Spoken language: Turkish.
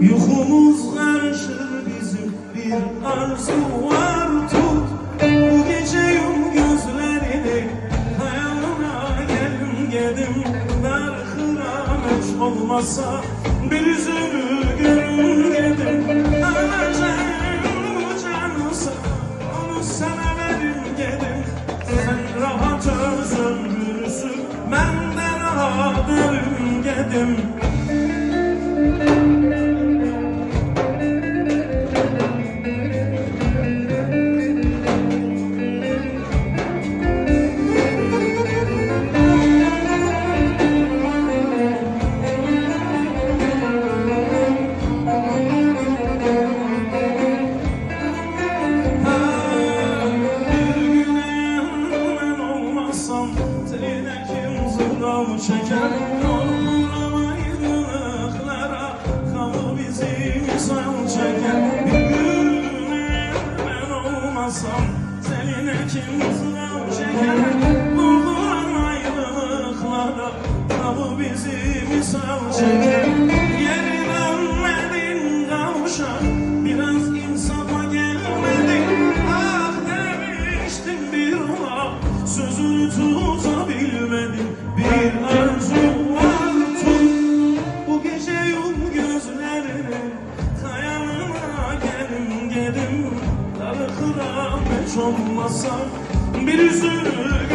Yuhumuz karışır bizim bir arzu var. Tut Bu gece yum gözlerini. Hayalına gelim gedim Dar kıramet olmasa bir yüzünü görün gedim Alacağım canısa onu sana verim Sen rahat özün gülüsün ben de rahat ölüm zırnav çeker Yorgun ayrılıklara Kalı bizi misal çeker. Bir güne ben olmazsam Seninle kim zırnav çeker? Yorgun ayrılıklara Kalı bizi misal çeker. Yeri dönmedin kavuşak Biraz insafa gelmedin. Ah demiştin bir ola Sözünü tutabilmedin Darı kıramet olmasa Bir gelin